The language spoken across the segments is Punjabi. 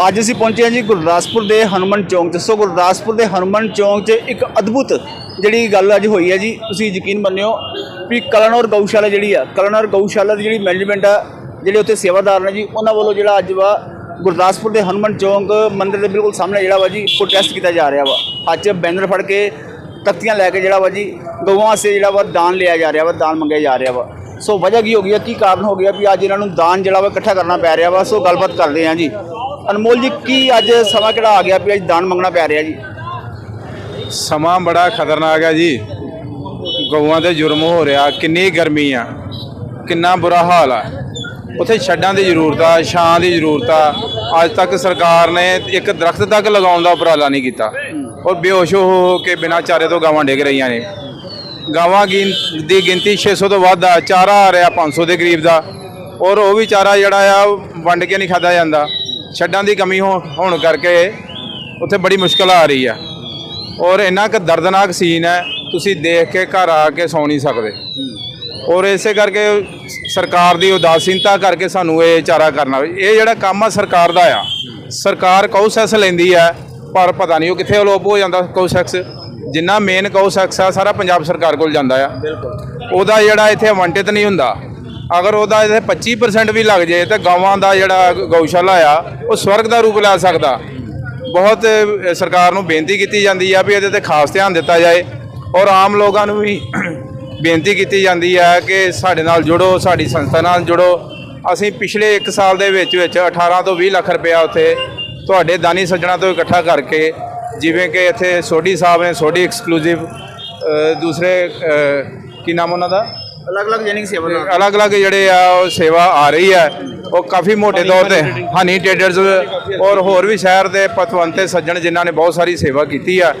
ਅੱਜ ਅਸੀਂ ਪਹੁੰਚੇ ਹਾਂ ਜੀ ਗੁਰਦਾਸਪੁਰ ਦੇ ਹਨੂੰਮਨ ਚੌਂਕ। 'ਚ ਸੋ ਗੁਰਦਾਸਪੁਰ ਦੇ ਹਨੂੰਮਨ ਚੌਂਕ 'ਚ ਇੱਕ ਅਦਭੁਤ ਜਿਹੜੀ ਗੱਲ ਅੱਜ ਹੋਈ ਹੈ ਜੀ, ਤੁਸੀਂ ਯਕੀਨ ਮੰਨਿਓ ਵੀ ਕਲਨ ਔਰ ਗਊਸ਼ਾਲਾ ਜਿਹੜੀ ਆ ਕਲਨ ਔਰ ਗਊਸ਼ਾਲਾ ਦੀ ਜਿਹੜੀ ਮੈਨੇਜਮੈਂਟ ਆ, ਜਿਹੜੇ ਉੱਥੇ ਸੇਵਾਦਾਰ ਨੇ ਜੀ, ਉਹਨਾਂ ਵੱਲੋਂ ਜਿਹੜਾ ਅੱਜ ਵਾ ਗੁਰਦਾਸਪੁਰ ਦੇ ਹਨੂੰਮਨ ਚੌਂਕ ਮੰਦਿਰ ਦੇ ਬਿਲਕੁਲ ਸਾਹਮਣੇ ਜਿਹੜਾ ਵਾ ਜੀ ਪ੍ਰੋਟੈਸਟ ਕੀਤਾ ਜਾ ਰਿਹਾ ਵਾ। ਅੱਜ ਬੈਨਰ ਫੜ ਕੇ ਤਖਤੀਆਂ ਲੈ ਕੇ ਜਿਹੜਾ ਵਾ ਜੀ, ਗਊਆਂ ਵਾਸਤੇ ਜਿਹੜਾ ਵਾ ਦਾਨ ਲਿਆ ਜਾ ਰਿਹਾ ਵਾ, ਦਾਨ ਮੰਗਿਆ ਜਾ ਰਿਹਾ ਵਾ। ਸੋ ਵਜ੍ਹਾ ਕੀ ਹੋ ਗਈ ਹੈ, ਕੀ ਕਾਰਨ ਹੋ ਗਿਆ ਵੀ ਅੱਜ ਇਹਨਾਂ ਨੂੰ ਦਾਨ ਜਿਹੜਾ ਵਾ ਇਕੱਠਾ ਕਰਨਾ ਪੈ ਰਿਹਾ ਵਾ, ਸੋ ਗੱਲਬਾਤ ਕਰਦੇ ਹਾਂ ਜੀ। ਅਨਮੋਲ ਜੀ, ਕੀ ਅੱਜ ਸਮਾਂ ਕਿਹੜਾ ਆ ਗਿਆ ਵੀ ਅੱਜ ਦਾਨ ਮੰਗਣਾ ਪੈ ਰਿਹਾ ਜੀ? ਸਮਾਂ ਬੜਾ ਖਤਰਨਾਕ ਹੈ ਜੀ। ਗਊਆਂ ਤੇ ਜੁਰਮ ਹੋ ਰਿਹਾ, ਕਿੰਨੀ ਗਰਮੀ ਆ, ਕਿੰਨਾ ਬੁਰਾ ਹਾਲ ਆ। ਉੱਥੇ ਛੱਡਾਂ ਦੀ ਜ਼ਰੂਰਤ ਆ, ਛਾਂ ਦੀ ਜ਼ਰੂਰਤ ਆ। ਅੱਜ ਤੱਕ ਸਰਕਾਰ ਨੇ ਇੱਕ ਦਰਖਤ ਤੱਕ ਲਗਾਉਣ ਦਾ ਉਪਰਾਲਾ ਨਹੀਂ ਕੀਤਾ। ਔਰ ਬੇਹੋਸ਼ ਹੋ ਹੋ ਕੇ ਬਿਨਾਂ ਚਾਰੇ ਤੋਂ ਗਾਵਾਂ ਡਿੱਗ ਰਹੀਆਂ ਨੇ। ਗਾਵਾਂ ਗਿਣ- ਦੀ ਗਿਣਤੀ 600 ਤੋਂ ਵੱਧ ਆ, ਚਾਰਾ ਆ ਰਿਹਾ 500 ਦੇ ਕਰੀਬ ਦਾ। ਔਰ ਉਹ ਵੀ ਚਾਰਾ ਜਿਹੜਾ ਆ, ਵੰਡ ਕੇ ਨਹੀਂ ਖਾਦਾ ਜਾਂਦਾ। ਛੱਡਾਂ ਦੀ ਕਮੀ ਹੋਣ ਕਰਕੇ ਉੱਥੇ ਬੜੀ ਮੁਸ਼ਕਲ ਆ ਰਹੀ ਆ। ਔਰ ਇੰਨਾ ਕੁ ਦਰਦਨਾਕ ਸੀਨ ਹੈ ਤੁਸੀਂ ਦੇਖ ਕੇ ਘਰ ਆ ਕੇ ਸੌ ਨਹੀਂ ਸਕਦੇ। ਔਰ ਇਸੇ ਕਰਕੇ ਸਰਕਾਰ ਦੀ ਉਦਾਸੀਨਤਾ ਕਰਕੇ ਸਾਨੂੰ ਇਹ ਚਾਰਾ ਕਰਨਾ। ਇਹ ਜਿਹੜਾ ਕੰਮ ਆ ਸਰਕਾਰ ਦਾ ਆ। ਸਰਕਾਰ ਕੌਸੈਸ ਲੈਂਦੀ ਆ ਪਰ ਪਤਾ ਨਹੀਂ ਉਹ ਕਿੱਥੇ ਅਲੋਪ ਹੋ ਜਾਂਦਾ ਕੌਸੈਸ ਜਿੰਨਾ ਮੇਨ ਕੌਸੈਸ ਆ ਸਾਰਾ ਪੰਜਾਬ ਸਰਕਾਰ ਕੋਲ ਜਾਂਦਾ ਆ। ਉਹਦਾ ਜਿਹੜਾ ਇੱਥੇ ਵੰਟਿਤ ਨਹੀਂ ਹੁੰਦਾ। ਅਗਰ ਉਹਦਾ ਇੱਥੇ 25% ਵੀ ਲੱਗ ਜੇ ਤਾਂ ਗਾਵਾਂ ਦਾ ਜਿਹੜਾ ਗਊਸ਼ਾਲਾ ਆ, ਉਹ ਸਵਰਗ ਦਾ ਰੂਪ ਲੈ ਸਕਦਾ। ਬਹੁਤ ਸਰਕਾਰ ਨੂੰ ਬੇਨਤੀ ਕੀਤੀ ਜਾਂਦੀ ਆ ਵੀ ਇਹਦੇ ਤੇ ਖਾਸ ਧਿਆਨ ਦਿੱਤਾ ਜਾਏ ਔਰ ਆਮ ਲੋਕਾਂ ਨੂੰ ਵੀ ਬੇਨਤੀ ਕੀਤੀ ਜਾਂਦੀ ਹੈ ਕਿ ਸਾਡੇ ਨਾਲ ਜੁੜੋ, ਸਾਡੀ ਸੰਸਥਾ ਨਾਲ ਜੁੜੋ। ਅਸੀਂ ਪਿਛਲੇ 1 ਸਾਲ ਦੇ ਵਿੱਚ ਵਿੱਚ 18 ਤੋਂ 20 ਲੱਖ ਰੁਪਇਆ ਉੱਥੇ ਤੁਹਾਡੇ ਦਾਨੀ ਸੱਜਣਾ ਤੋਂ ਇਕੱਠਾ ਕਰਕੇ ਜਿਵੇਂ ਕਿ ਇੱਥੇ ਸੋਢੀ ਸਾਹਿਬ ਨੇ, ਸੋਢੀ ਐਕਸਕਲੂਸਿਵ ਦੂਸਰੇ ਕੀ ਨਾਮ ਉਹਨਾਂ ਦਾ? ਅਲੱਗ-ਅਲੱਗ ਜਨਿਕ ਸੇਵਾਦਾਰ ਅਲੱਗ-ਅਲੱਗ ਜਿਹੜੇ ਆ ਉਹ ਸੇਵਾ ਆ ਰਹੀ ਹੈ। ਉਹ ਕਾਫੀ ਮੋਟੇ ਤੌਰ ਤੇ ਹਨੀ ਟ੍ਰੇਡਰਸ ਔਰ ਹੋਰ ਵੀ ਸ਼ਹਿਰ ਦੇ ਪਤਵੰਤੇ ਸੱਜਣ ਜਿਨ੍ਹਾਂ ਨੇ ਬਹੁਤ ਸਾਰੀ ਸੇਵਾ ਕੀਤੀ ਆ।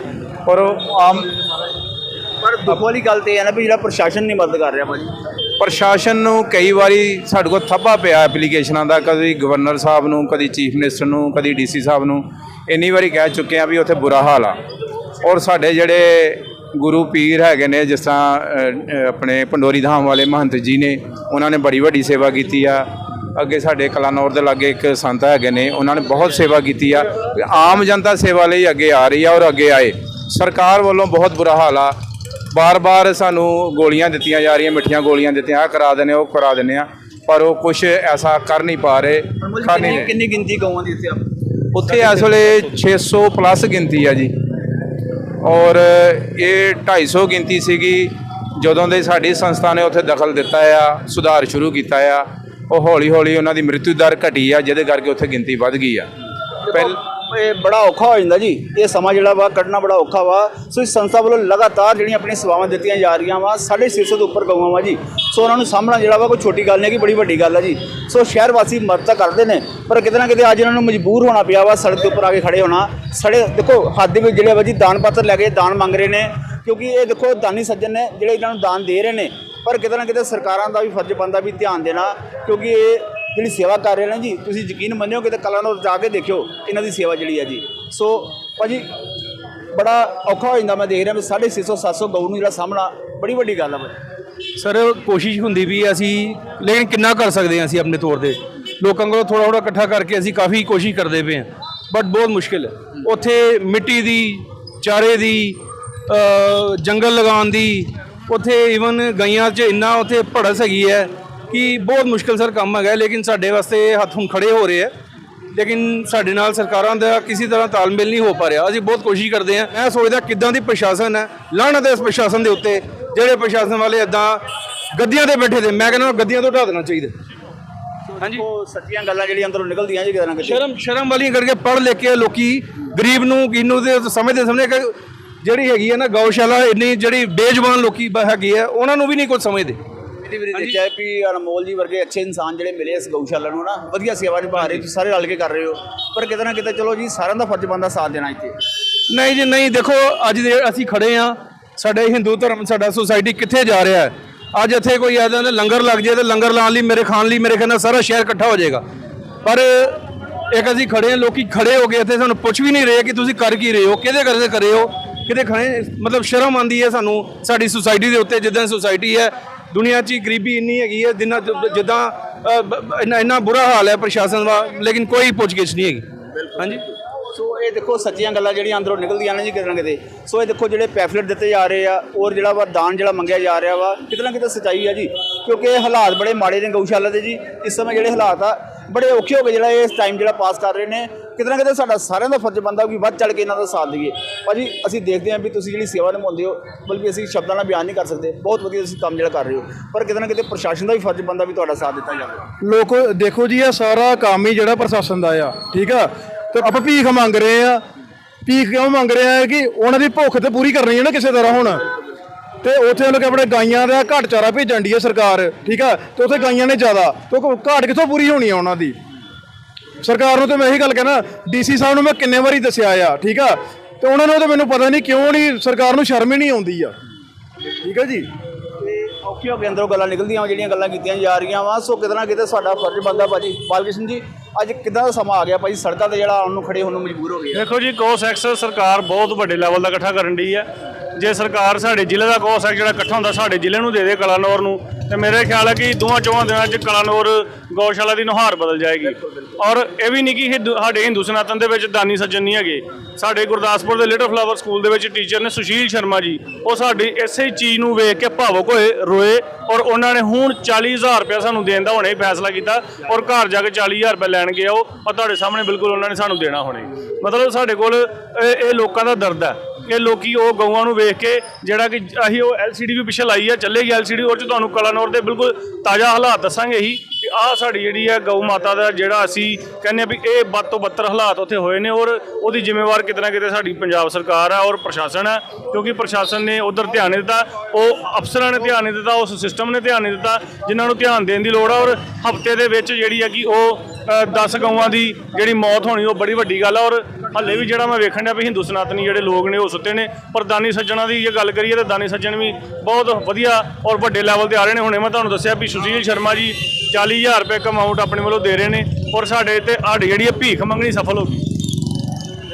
ਔਰ ਉਹ ਆਮ ਪਰ ਦੁੱਖ ਵਾਲੀ ਗੱਲ ਤੇ ਇਹ ਹੈ ਨਾ ਵੀ ਜਿਹੜਾ ਪ੍ਰਸ਼ਾਸਨ ਨਹੀਂ ਮਦਦ ਕਰ ਰਿਹਾ ਭਾਜੀ। ਪ੍ਰਸ਼ਾਸਨ ਨੂੰ ਕਈ ਵਾਰੀ ਸਾਡੇ ਕੋਲ ਥੱਬਾ ਪਿਆ ਐਪਲੀਕੇਸ਼ਨਾਂ ਦਾ ਕਦੀ ਗਵਰਨਰ ਸਾਹਿਬ ਨੂੰ ਕਦੀ ਚੀਫ ਮਿਨਿਸਟਰ ਨੂੰ ਕਦੀ ਡੀਸੀ ਸਾਹਿਬ ਨੂੰ। ਇੰਨੀ ਵਾਰੀ ਕਹਿ ਚੁੱਕੇ ਆ ਵੀ ਉੱਥੇ ਬੁਰਾ ਹਾਲ ਆ। ਔਰ ਸਾਡੇ ਜਿਹੜੇ ਗੁਰੂ ਪੀਰ ਹੈਗੇ ਨੇ ਜਿਸ ਤਰ੍ਹਾਂ ਆਪਣੇ ਪੰਡੋਰੀ ਧਾਮ ਵਾਲੇ ਮਹੰਤ ਜੀ ਨੇ ਉਹਨਾਂ ਨੇ ਬੜੀ ਵੱਡੀ ਸੇਵਾ ਕੀਤੀ ਆ। ਅੱਗੇ ਸਾਡੇ ਕਲਾਨੌਰ ਦੇ ਲਾਗੇ ਇੱਕ ਸੰਤ ਹੈਗੇ ਨੇ ਉਹਨਾਂ ਨੇ ਬਹੁਤ ਸੇਵਾ ਕੀਤੀ ਆ। ਆਮ ਜਨਤਾ ਸੇਵਾ ਲਈ ਅੱਗੇ ਆ ਰਹੀ ਆ ਔਰ ਅੱਗੇ ਆਏ। ਸਰਕਾਰ ਵੱਲੋਂ ਬਹੁਤ ਬੁਰਾ ਹਾਲ ਆ। ਬਾਰ-ਬਾਰ ਸਾਨੂੰ ਗੋਲੀਆਂ ਦਿੱਤੀਆਂ ਜਾ ਰਹੀਆਂ ਮਿੱਠੀਆਂ ਗੋਲੀਆਂ ਦਿੱਤੀਆਂ ਆ ਕਰਾ ਦਿੰਦੇ ਉਹ ਕਰਾ ਦਿੰਦੇ ਆ। ਪਰ ਉਹ ਕੁਝ ਐਸਾ ਕਰ ਨਹੀਂ ਪਾ ਰਹੇ ਕਰ ਨਹੀਂ ਕਿੰਨੀ ਗਿਣਤੀ ਗਊਆਂ ਦੀ ਇੱਥੇ ਆ? ਉੱਥੇ ਇਸ ਵੇਲੇ 600 ਪਲੱਸ ਗਿਣਤੀ ਆ ਜੀ। ਔਰ ਇਹ 250 ਗਿਣਤੀ ਸੀਗੀ। ਜਦੋਂ ਦੇ ਸਾਡੀ ਸੰਸਥਾ ਨੇ ਉੱਥੇ ਦਖਲ ਦਿੱਤਾ ਆ ਸੁਧਾਰ ਸ਼ੁਰੂ ਕੀਤਾ ਆ ਉਹ ਹੌਲੀ ਹੌਲੀ ਉਹਨਾਂ ਦੀ ਮ੍ਰਿਤੂ ਦਰ ਘਟੀ ਆ ਜਿਹਦੇ ਕਰਕੇ ਉੱਥੇ ਗਿਣਤੀ ਵੱਧ ਗਈ ਆ। ਪਹਿਲ ਇਹ ਬੜਾ ਔਖਾ ਹੋ ਜਾਂਦਾ ਜੀ। ਇਹ ਸਮਾਂ ਜਿਹੜਾ ਵਾ, ਕੱਢਣਾ ਬੜਾ ਔਖਾ ਵਾ। ਸੋ ਇਸ ਸੰਸਥਾ ਵੱਲੋਂ ਲਗਾਤਾਰ ਜਿਹੜੀਆਂ ਆਪਣੀਆਂ ਸੇਵਾਵਾਂ ਦਿੱਤੀਆਂ ਜਾ ਰਹੀਆਂ ਵਾ 650 ਤੋਂ ਉੱਪਰ ਗਊਆਂ ਵਾ ਜੀ। ਸੋ ਉਹਨਾਂ ਨੂੰ ਸਾਹਮਣਾ ਜਿਹੜਾ ਵਾ, ਕੋਈ ਛੋਟੀ ਗੱਲ ਨਹੀਂ ਕਿ ਬੜੀ ਵੱਡੀ ਗੱਲ ਆ ਜੀ। ਸੋ ਸ਼ਹਿਰ ਵਾਸੀ ਮਦਦ ਤਾਂ ਕਰਦੇ ਨੇ, ਪਰ ਕਿਤੇ ਨਾ ਕਿਤੇ ਅੱਜ ਇਹਨਾਂ ਨੂੰ ਮਜਬੂਰ ਹੋਣਾ ਪਿਆ ਵਾ, ਸੜਕ ਦੇ ਉੱਪਰ ਆ ਕੇ ਖੜੇ ਹੋਣਾ। ਸੜੇ, ਦੇਖੋ, ਹੱਦ ਦੇ ਵਿੱਚ ਜਿਹੜੇ ਵਾ ਜੀ, ਦਾਨ ਪਾਤਰ ਲੈ ਕੇ ਦਾਨ ਮੰਗ ਰਹੇ ਨੇ, ਕਿਉਂਕਿ ਇਹ ਦੇਖੋ, ਦਾਨੀ ਸੱਜਣ ਨੇ ਜਿਹੜੇ ਇਹਨਾਂ ਨੂੰ ਦਾਨ ਦੇ ਰਹੇ ਨੇ। ਪਰ ਕਿਤੇ ਨਾ ਕਿਤੇ ਸਰਕਾਰਾਂ ਦਾ ਵੀ ਫਰਜ਼ ਬਣਦਾ ਵੀ ਧਿਆਨ ਦੇਣਾ, ਕਿਉਂਕਿ ਇਹ ਜਿਹੜੀ ਸੇਵਾ ਕਰ ਰਹੇ ਨੇ ਜੀ, ਤੁਸੀਂ ਯਕੀਨ ਮੰਨਿਓ ਕਿ ਕਲਾ ਨੂੰ ਜਾ ਕੇ ਦੇਖਿਓ, ਇਹਨਾਂ ਦੀ ਸੇਵਾ ਜਿਹੜੀ ਹੈ ਜੀ। ਸੋ ਭਾਜੀ, ਬੜਾ ਔਖਾ ਹੋ ਜਾਂਦਾ, ਮੈਂ ਦੇਖ ਰਿਹਾ ਵੀ 650 700 ਗਊ ਨੂੰ ਜਿਹੜਾ ਸਾਹਮਣਾ, ਬੜੀ ਵੱਡੀ ਗੱਲ ਆ ਭਾਜੀ ਸਰ, ਕੋਸ਼ਿਸ਼ ਹੁੰਦੀ ਵੀ ਅਸੀਂ, ਲੇਕਿਨ ਕਿੰਨਾ ਕਰ ਸਕਦੇ ਹਾਂ ਅਸੀਂ ਆਪਣੇ ਤੌਰ ਤੇ? ਲੋਕਾਂ ਕੋਲੋਂ ਥੋੜਾ ਥੋੜਾ ਇਕੱਠਾ ਕਰਕੇ ਅਸੀਂ ਕਾਫੀ ਕੋਸ਼ਿਸ਼ ਕਰਦੇ ਪਏ ਹਾਂ ਬਟ ਬਹੁਤ ਮੁਸ਼ਕਿਲ ਹੈ। ਉੱਥੇ ਮਿੱਟੀ ਦੀ, ਚਾਰੇ ਦੀ ਜੰਗਲ ਲਗਾਉਣ ਦੀ, ਉੱਥੇ ਇਵਨ ਗਈਆਂ 'ਚ ਇੰਨਾ ਉੱਥੇ ਭੜਸ ਹੈਗੀ ਹੈ ਕਿ ਬਹੁਤ ਮੁਸ਼ਕਿਲ ਸਰ ਕੰਮ ਹੈਗਾ ਲੇਕਿਨ ਸਾਡੇ ਵਾਸਤੇ ਹੱਥ ਹੁਣ ਖੜੇ ਹੋ ਰਹੇ ਆ ਲੇਕਿਨ ਸਾਡੇ ਨਾਲ ਸਰਕਾਰਾਂ ਦਾ ਕਿਸੇ ਤਰ੍ਹਾਂ ਤਾਲਮੇਲ ਨਹੀਂ ਹੋ ਪਾ ਰਿਹਾ। ਅਸੀਂ ਬਹੁਤ ਕੋਸ਼ਿਸ਼ ਕਰਦੇ ਹਾਂ। ਮੈਂ ਸੋਚਦਾ ਕਿੱਦਾਂ ਦੀ ਪ੍ਰਸ਼ਾਸਨ ਹੈ ਲਾਹਨਤ ਹੈ ਇਸ ਪ੍ਰਸ਼ਾਸਨ ਦੇ ਉੱਤੇ ਜਿਹੜੇ ਪ੍ਰਸ਼ਾਸਨ ਵਾਲੇ ਇਦਾਂ ਗੱਦੀਆਂ ਤੇ ਬੈਠੇ ਤੇ ਮੈਂ ਕਹਿੰਦਾ ਗੱਦੀਆਂ ਤੋਂ ਹਟਾ ਦੇਣਾ ਚਾਹੀਦਾ। ਹਾਂਜੀ। ਉਹ ਸੱਚੀਆਂ ਗੱਲਾਂ ਜਿਹੜੀਆਂ ਅੰਦਰੋਂ ਨਿਕਲਦੀਆਂ ਜੀ ਨਾ ਕਿਤੇ। ਸ਼ਰਮ ਸ਼ਰਮ ਵਾਲੀਆਂ ਕਰਕੇ ਪੜ੍ਹ ਲਿਖ ਕੇ ਲੋਕੀ ਗਰੀਬ ਨੂੰ ਕਿਨੂੰ ਦੇ ਸਮਝਦੇ ਸਮਝਦੇ ਕਿ ਜਿਹੜੀ ਹੈਗੀ ਹੈ ਨਾ ਗਊਸ਼ਾਲਾ ਇੰਨੀ ਜਿਹੜੀ ਬੇਜ਼ਬਾਨ ਲੋਕੀ ਹੈਗੀ ਹੈ ਉਹਨਾਂ ਨੂੰ ਵੀ ਨਹੀਂ ਕੁਝ ਸਮਝਦੇ। ਇਹਦੀ ਵੀ ਦੇਖਿਆ ਵੀ ਅਨਮੋਲ ਜੀ ਵਰਗੇ ਅੱਛੇ ਇਨਸਾਨ ਜਿਹੜੇ ਮਿਲੇ ਇਸ ਗਊਸ਼ਾਲਾ ਨੂੰ ਨਾ ਵਧੀਆ ਸੇਵਾ ਨਿਭਾ ਰਹੇ ਤੁਸੀਂ ਸਾਰੇ ਰਲ ਕੇ ਕਰ ਰਹੇ ਹੋ। ਪਰ ਕਿਤੇ ਨਾ ਕਿਤੇ ਚਲੋ ਜੀ ਸਾਰਿਆਂ ਦਾ ਫਰਜ਼ ਬਣਦਾ ਸਾਥ ਦੇਣਾ ਇੱਥੇ। ਨਹੀਂ ਜੀ ਨਹੀਂ ਦੇਖੋ ਅੱਜ ਦੇ ਅਸੀਂ ਖੜੇ ਆ ਸਾਡੇ ਹਿੰਦੂ ਧਰਮ ਸਾਡਾ ਸੁਸਾਇਟੀ ਕਿੱਥੇ ਜਾ ਰਿਹਾ ਹੈ? ਅੱਜ ਇੱਥੇ ਕੋਈ ਆਦਾ ਲੰਗਰ ਲੱਗ ਜਾਏ ਤੇ ਲੰਗਰ ਲਾਉਣ ਲਈ ਮੇਰੇ ਖਾਣ ਲਈ ਮੇਰੇ ਕਹਿੰਦਾ ਸਾਰਾ ਸ਼ਹਿਰ ਇਕੱਠਾ ਹੋ ਜਾਏਗਾ। ਪਰ ਇੱਕ ਅਸੀਂ ਖੜੇ ਆ ਲੋਕੀ ਖੜੇ ਹੋ ਗਏ ਇੱਥੇ ਸਾਨੂੰ ਪੁੱਛ ਵੀ ਨਹੀਂ ਰਹੇ ਕਿ ਤੁਸੀਂ ਕਰ ਕੀ ਰਹੇ ਹੋ ਕਿਹਦੇ ਕਰਕੇ ਕਰ ਰਹੇ ਹੋ? ਕਿਤੇ ਖੜੇ ਮਤਲਬ ਸ਼ਰਮ ਆਂਦੀ ਹੈ ਸਾਨੂੰ ਸਾਡੀ ਸੁਸਾਇਟੀ ਦੇ ਉੱਤੇ ਜਿੱਦਾਂ ਸੁਸਾਇਟੀ ਹੈ ਦੁਨੀਆ 'ਚ ਹੀ ਗਰੀਬੀ ਇੰਨੀ ਹੈਗੀ ਹੈ ਜਿੰਨਾ ਜਿੱਦਾਂ ਇੰਨਾ ਬੁਰਾ ਹਾਲ ਹੈ ਪ੍ਰਸ਼ਾਸਨ ਦਾ ਲੇਕਿਨ ਕੋਈ ਪੁੱਛਗਿੱਛ ਨਹੀਂ ਹੈਗੀ। ਹਾਂਜੀ? ਸੋ ਇਹ ਦੇਖੋ ਸੱਚੀਆਂ ਗੱਲਾਂ ਜਿਹੜੀਆਂ ਅੰਦਰੋਂ ਨਿਕਲਦੀਆਂ ਨੇ ਜੀ ਕਿਤੇ ਨਾ ਕਿਤੇ। ਸੋ ਇਹ ਦੇਖੋ ਜਿਹੜੇ ਪੈਫਲੇਟ ਦਿੱਤੇ ਜਾ ਰਹੇ ਆ ਔਰ ਜਿਹੜਾ ਵਾ ਦਾਨ ਜਿਹੜਾ ਮੰਗਿਆ ਜਾ ਰਿਹਾ ਵਾ ਕਿਤੇ ਨਾ ਕਿਤੇ ਸੱਚਾਈ ਆ ਜੀ। ਕਿਉਂਕਿ ਇਹ ਹਾਲਾਤ ਬੜੇ ਮਾੜੇ ਨੇ ਗਊਸ਼ਾਲਾ ਦੇ ਜੀ। ਇਸ ਸਮੇਂ ਜਿਹੜੇ ਹਾਲਾਤ ਆ ਬੜੇ ਔਖੇ ਹੋ ਕੇ ਜਿਹੜਾ ਇਸ ਟਾਈਮ ਜਿਹੜਾ ਪਾਸ ਕਰ ਰਹੇ ਨੇ। ਕਿਤੇ ਨਾ ਕਿਤੇ ਸਾਡਾ ਸਾਰਿਆਂ ਦਾ ਫਰਜ਼ ਬਣਦਾ ਕਿ ਵੱਧ ਚੜ ਕੇ ਇਹਨਾਂ ਦਾ ਸਾਥ ਦਈਏ। ਭਾਜੀ, ਅਸੀਂ ਦੇਖਦੇ ਹਾਂ ਵੀ ਤੁਸੀਂ ਜਿਹੜੀ ਸੇਵਾ ਨਿਭਾਉਂਦੇ ਹੋ, ਬਲਕਿ ਅਸੀਂ ਸ਼ਬਦਾਂ ਨਾਲ ਬਿਆਨ ਨਹੀਂ ਕਰ ਸਕਦੇ। ਬਹੁਤ ਵਧੀਆ ਤੁਸੀਂ ਕੰਮ ਜਿਹੜਾ ਕਰ ਰਹੇ ਹੋ। ਪਰ ਕਿਤੇ ਨਾ ਕਿਤੇ ਪ੍ਰਸ਼ਾਸਨ ਦਾ ਵੀ ਫਰਜ਼ ਬਣਦਾ ਵੀ ਤੁਹਾਡਾ ਸਾਥ ਦਿੱਤਾ ਜਾਵੇ। ਲੋਕ, ਦੇਖੋ ਜੀ, ਇਹ ਸਾਰਾ ਕੰਮ ਹੀ ਜਿਹੜਾ ਪ੍ਰਸ਼ਾਸਨ ਦਾ ਆ, ਠੀਕ ਆ? ਤੇ ਆਪਾਂ ਭੀਖ ਮੰਗ ਰਹੇ ਆ। ਭੀਖ ਕਿਉਂ ਮੰਗ ਰਹੇ ਆ ਕਿ ਉਹਨਾਂ ਦੀ ਭੁੱਖ ਤੇ ਪੂਰੀ ਕਰਨੀ ਹੈ ਨਾ ਕਿਸੇ ਤਰ੍ਹਾਂ ਹੁਣ? ਤੇ ਉੱਥੇ ਲੋਕ ਆਪਣੇ ਗਾਈਆਂ ਦਾ ਘਾਟ ਚਾਰਾ ਭੇਜਣ ਦੀ ਹੈ ਸਰਕਾਰ, ਠੀਕ ਆ? ਤੇ ਉੱਥੇ ਗਾਈਆਂ ਨੇ ਜ਼ਿਆਦਾ। ਤੇ ਉਹ ਘਾਟ ਕਿੱਥੋਂ ਪੂਰੀ ਹੋਣੀ ਆ ਉਹਨਾਂ ਦੀ? ਸਰਕਾਰ ਨੂੰ ਤੇ ਮੈਂ ਇਹੀ ਗੱਲ ਕਹਿਣਾ ਡੀਸੀ ਸਾਹਿਬ ਨੂੰ ਮੈਂ ਕਿੰਨੇ ਵਾਰੀ ਦੱਸਿਆ ਆ, ਠੀਕ ਆ? ਤੇ ਉਹਨਾਂ ਨੂੰ ਤਾਂ ਮੈਨੂੰ ਪਤਾ ਨਹੀਂ ਕਿਉਂ ਨਹੀਂ ਸਰਕਾਰ ਨੂੰ ਸ਼ਰਮ ਹੀ ਨਹੀਂ ਆਉਂਦੀ ਆ। ਠੀਕ ਆ ਜੀ? ਤੇ ਔਖੇ ਹੋ ਗੱਲਾਂ ਨਿਕਲਦੀਆਂ ਵਾ, ਜਿਹੜੀਆਂ ਗੱਲਾਂ ਕੀਤੀਆਂ ਜਾ ਰਹੀਆਂ ਵਾ। ਸੋ ਕਿਤੇ ਨਾ ਕਿਤੇ ਸਾਡਾ ਫਰਜ਼ ਬਣਦਾ ਭਾਜੀ। ਬਾਲਕ੍ਰਿਸ਼ਨ ਜੀ, ਅੱਜ ਕਿਦਾਂ ਦਾ ਸਮਾਂ ਆ ਗਿਆ ਭਾਜੀ? ਸੜਕਾਂ ਤੇ ਜਿਹੜਾ ਆਉਣ ਨੂੰ ਖੜੇ ਹੋਣ ਨੂੰ ਮਜਬੂਰ ਹੋ ਗਏ ਦੇਖੋ ਜੀ, ਕੋਸ ਐਕਸ ਸਰਕਾਰ ਬਹੁਤ ਵੱਡੇ ਲੈਵਲ ਦਾ ਇਕੱਠਾ ਕਰਨ ਦੀ ਹੈ ਜੇ ਸਰਕਾਰ ਸਾਡੇ ਜ਼ਿਲ੍ਹੇ ਦਾ ਕੋਸ ਐਕਸ ਜਿਹੜਾ ਇਕੱਠਾ ਹੁੰਦਾ, ਸਾਡੇ ਜ਼ਿਲ੍ਹੇ ਨੂੰ ਦੇ ਦੇ ਕਲਾਨੌਰ ਨੂੰ। ਤੇ ਮੇਰੇ ਖਿਆਲ ਹੈ ਕਿ ਦੋਵਾਂ ਚੌਹਾਂ ਦਿਨਾਂ 'ਚ ਕਲਾਨੌਰ ਗੌਸ਼ਾਲਾ ਦੀ ਨੁਹਾਰ ਬਦਲ ਜਾਏਗੀ। ਔਰ ਇਹ ਵੀ ਨਹੀਂ ਕਿ ਇਹ ਦ ਸਾਡੇ ਹਿੰਦੂ ਸਨਾਤਨ ਦੇ ਵਿੱਚ ਦਾਨੀ ਸੱਜਣ ਨਹੀਂ ਹੈਗੇ। ਸਾਡੇ ਗੁਰਦਾਸਪੁਰ ਦੇ ਲਿਟਲ ਫਲਾਵਰ ਸਕੂਲ ਦੇ ਵਿੱਚ ਟੀਚਰ ਨੇ ਸੁਸ਼ੀਲ ਸ਼ਰਮਾ ਜੀ, ਉਹ ਸਾਡੀ ਇਸੇ ਚੀਜ਼ ਨੂੰ ਵੇਖ ਕੇ ਭਾਵੁਕ ਹੋਏ, ਰੋਏ ਔਰ ਉਹਨਾਂ ਨੇ ਹੁਣ 40000 ਰੁਪਏ ਸਾਨੂੰ ਦੇਣ ਦਾ ਹੁਣੇ ਹੀ ਫੈਸਲਾ ਕੀਤਾ ਔਰ ਘਰ ਜਾ ਕੇ 40000 ਰੁਪਏ ਲੈਣ ਗਏ ਉਹ, ਔਰ ਤੁਹਾਡੇ ਸਾਹਮਣੇ ਬਿਲਕੁਲ ਉਹਨਾਂ ਨੇ ਸਾਨੂੰ ਦੇਣਾ ਹੁਣੇ। ਮਤਲਬ ਸਾਡੇ ਕੋਲ ਇਹ ਇਹ ਲੋਕਾਂ ਦਾ ਦਰਦ ਹੈ। ਇਹ ਲੋਕੀ ਉਹ ਗਊਆਂ ਨੂੰ ਵੇਖ ਕੇ ਜਿਹੜਾ ਕਿ ਅਸੀਂ ਉਹ ਐਲਸੀਡੀ ਵੀ ਪਿੱਛੇ ਲਾਈ ਹੈ ਚੱਲੇਗੀ ਐਲਸੀਡੀ ਉਹ ਚ ਤੁਹਾਨੂੰ ਕਲਾਨੌਰ ਦੇ ਬਿਲਕੁਲ ਤਾਜ਼ਾ ਹਾਲਾਤ ਦੱਸਾਂਗੇ ਹੀ ਕਿ ਆਹ ਸਾਡੀ ਜਿਹੜੀ ਹੈ ਗਊ ਮਾਤਾ ਦਾ ਜਿਹੜਾ ਅਸੀਂ ਕਹਿੰਦੇ ਆ ਵੀ ਇਹ ਵੱਧ ਤੋਂ ਬੱਤਰ ਹਾਲਾਤ ਉੱਥੇ ਹੋਏ ਨੇ ਔਰ ਉਹਦੀ ਜ਼ਿੰਮੇਵਾਰ ਕਿਤੇ ਨਾ ਕਿਤੇ ਸਾਡੀ ਪੰਜਾਬ ਸਰਕਾਰ ਹੈ ਔਰ ਪ੍ਰਸ਼ਾਸਨ ਹੈ ਕਿਉਂਕਿ ਪ੍ਰਸ਼ਾਸਨ ਨੇ ਉਧਰ ਧਿਆਨ ਨਹੀਂ ਦਿੱਤਾ, ਉਹ ਅਫਸਰਾਂ ਨੇ ਧਿਆਨ ਨਹੀਂ ਦਿੱਤਾ, ਉਸ ਸਿਸਟਮ ਨੇ ਧਿਆਨ ਨਹੀਂ ਦਿੱਤਾ, ਜਿਨ੍ਹਾਂ ਨੂੰ ਧਿਆਨ ਦੇਣ ਦੀ ਲੋੜ ਹੈ ਔਰ ਹਫ਼ਤੇ ਦੇ ਵਿੱਚ ਜਿਹੜੀ ਹੈ ਕਿ ਉਹ 10 ਗਊਆਂ ਦੀ ਜਿਹੜੀ ਮੌਤ ਹੋਣੀ, ਉਹ ਬੜੀ ਵੱਡੀ ਗੱਲ ਆ ਔਰ ਹੱਲੇ ਵੀ ਜਿਹੜਾ ਮੈਂ ਵੇਖਣ ਡਿਆ ਵੀ ਹਿੰਦੂ ਸਨਾਤਨੀ ਜਿਹੜੇ ਲੋਕ ਨੇ, ਉਹ ਸੁੱਤੇ ਨੇ। ਪਰ ਦਾਨੀ ਸੱਜਣਾ ਦੀ ਜੇ ਗੱਲ ਕਰੀਏ ਤਾਂ ਦਾਨੀ ਸੱਜਣ ਵੀ ਬਹੁਤ ਵਧੀਆ ਔਰ ਵੱਡੇ ਲੈਵਲ ਤੇ ਆ ਰਹੇ ਨੇ। ਹੁਣੇ ਮੈਂ ਤੁਹਾਨੂੰ ਦੱਸਿਆ ਵੀ ਸੁਸ਼ੀਲ ਸ਼ਰਮਾ ਜੀ 40000 ਰੁਪਏ ਕਮਾਊਂਟ ਆਪਣੇ ਵੱਲੋਂ ਦੇ ਰਹੇ ਨੇ ਔਰ ਸਾਡੇ ਤੇ ਅੱਡ ਜਿਹੜੀ ਇਹ ਭੀਖ ਮੰਗਣੀ ਸਫਲ ਹੋ ਗਈ।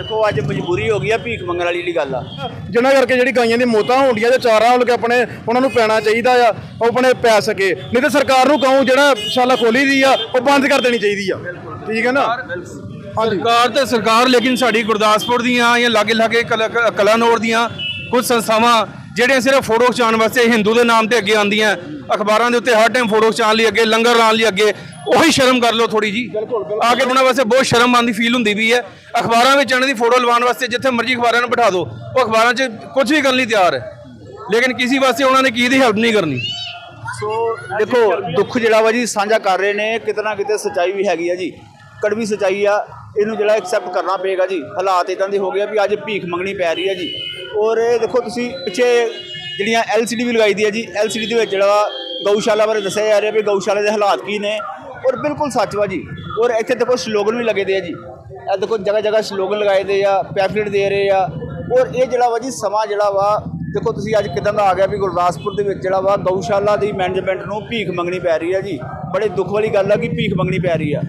ਦੇਖੋ ਅੱਜ ਮਜਬੂਰੀ ਹੋ ਗਈ ਆ ਭੀਖ ਮੰਗਣ ਵਾਲੀ ਜਿਹੜੀ ਗੱਲ ਆ। ਜਿਨ੍ਹਾਂ ਕਰਕੇ ਜਿਹੜੀ ਗਾਈਆਂ ਦੀ ਮੌਤਾਂ ਹੁੰਦੀਆਂ ਤੇ ਚਾਰਾ ਉਹਨਾਂ ਕੇ ਆਪਣੇ ਉਹਨਾਂ ਨੂੰ ਪੈਣਾ ਚਾਹੀਦਾ ਆ ਉਹ ਆਪਣੇ ਪੈ ਸਕੇ। ਨਹੀਂ ਤੇ ਸਰਕਾਰ ਨੂੰ ਕਹੂੰ ਜਿਹੜਾ ਸ਼ਾਲਾ ਖੋਲੀ ਦੀ ਆ ਉਹ ਬੰਦ ਕਰ ਦੇਣੀ ਚਾਹੀਦੀ ਆ। ਠੀਕ ਹੈ ਨਾ? ਹਾਂਜੀ। ਸਰਕਾਰ ਤੇ ਸਰਕਾਰ ਲੇਕਿਨ ਸਾਡੀ ਗੁਰਦਾਸਪੁਰ ਦੀਆਂ ਜਾਂ ਲਾਗੇ ਲਾਗੇ ਕਲਾਨੌਰ ਦੀਆਂ ਕੁਝ ਸੰਸਥਾਵਾਂ ਜਿਹੜੀਆਂ ਸਿਰਫ ਫੋਟੋ ਖਿਚਾਉਣ ਵਾਸਤੇ ਹਿੰਦੂ ਦੇ ਨਾਮ ਤੇ ਅੱਗੇ ਆਉਂਦੀਆਂ ਅਖਬਾਰਾਂ ਦੇ ਉੱਤੇ ਹਰ ਟਾਈਮ ਫੋਟੋ ਖਿਚਾਉਣ ਲਈ ਅੱਗੇ ਲੰਗਰ ਲਾਉਣ ਲਈ ਅੱਗੇ ਉਹੀ ਸ਼ਰਮ ਕਰ ਲਓ ਥੋੜੀ ਜੀ ਆ ਕੇ ਉਹਨਾਂ ਵਾਸਤੇ ਬਹੁਤ ਸ਼ਰਮ ਆਉਂਦੀ ਫੀਲ ਹੁੰਦੀ ਵੀ ਹੈ। ਅਖਬਾਰਾਂ ਵਿੱਚ ਇਹਨਾਂ ਦੀ ਫੋਟੋ ਲਵਾਉਣ ਵਾਸਤੇ ਜਿੱਥੇ ਮਰਜ਼ੀ ਅਖਬਾਰਾਂ ਨੂੰ ਬਿਠਾ ਦਿਓ ਉਹ ਅਖਬਾਰਾਂ 'ਚ ਕੁਝ ਵੀ ਕਰਨ ਲਈ ਤਿਆਰ ਹੈ। ਲੇਕਿਨ ਕਿਸੇ ਵਾਸਤੇ ਉਹਨਾਂ ਨੇ ਕੀ ਦੀ ਹੈਲਪ ਨਹੀਂ ਕਰਨੀ। ਸੋ ਦੇਖੋ ਦੁੱਖ ਜਿਹੜਾ ਵਾ ਜੀ ਸਾਂਝਾ ਕਰ ਰਹੇ ਨੇ ਕਿਤੇ ਨਾ ਕਿਤੇ ਸੱਚਾਈ ਵੀ ਹੈਗੀ ਆ ਜੀ। ਕੜਵੀ ਸੱਚਾਈ ਆ ਇਹਨੂੰ ਜਿਹੜਾ ਐਕਸੈਪਟ ਕਰਨਾ ਪਏਗਾ ਜੀ ਹਾਲਾਤ ਇਦਾਂ ਦੇ ਹੋ ਗਏ ਆ ਵੀ ਅੱਜ ਭੀਖ ਮੰਗਣੀ ਪੈ ਰਹੀ ਹੈ ਜੀ। ਔਰ ਇਹ ਦੇਖੋ ਤੁਸੀਂ ਪਿੱਛੇ ਜਿਹੜੀਆਂ ਐਲਸੀਡੀ ਵੀ ਲਗਾਈ ਦੀ ਹੈ ਜੀ। ਐਲਸੀਡੀ ਦੇ ਵਿੱਚ ਜਿਹੜਾ ਗਊਸ਼ਾਲਾ ਬਾਰੇ ਦੱਸਿਆ ਜਾ ਰਿਹਾ ਵੀ ਗਊਸ਼ਾਲਾ ਦੇ ਹਾਲਾਤ ਕੀ ਨੇ। ਔਰ ਬਿਲਕੁਲ ਸੱਚ ਵਾ ਜੀ। ਔਰ ਇੱਥੇ ਦੇਖੋ ਸਲੋਗਨ ਵੀ ਲੱਗੇ ਦੇ ਆ ਜੀ। ਇਹ ਦੇਖੋ ਜਗ੍ਹਾ ਜਗ੍ਹਾ ਸਲੋਗਨ ਲਗਾਏ ਦੇ ਆ, ਪੈਫਲੇਟ ਦੇ ਰਹੇ ਆ। ਔਰ ਇਹ ਜਿਹੜਾ ਵਾ ਜੀ ਸਮਾਂ ਜਿਹੜਾ ਵਾ, ਦੇਖੋ ਤੁਸੀਂ ਅੱਜ ਕਿਦਾਂ ਦਾ ਆ ਗਿਆ ਵੀ ਗੁਰਦਾਸਪੁਰ ਦੇ ਵਿੱਚ ਜਿਹੜਾ ਵਾ ਗਊਸ਼ਾਲਾ ਦੀ ਮੈਨੇਜਮੈਂਟ ਨੂੰ ਭੀਖ ਮੰਗਣੀ ਪੈ ਰਹੀ ਆ ਜੀ। ਬੜੇ ਦੁੱਖ ਵਾਲੀ ਗੱਲ ਆ ਕਿ ਭੀਖ ਮੰਗਣੀ ਪੈ ਰਹੀ ਆ।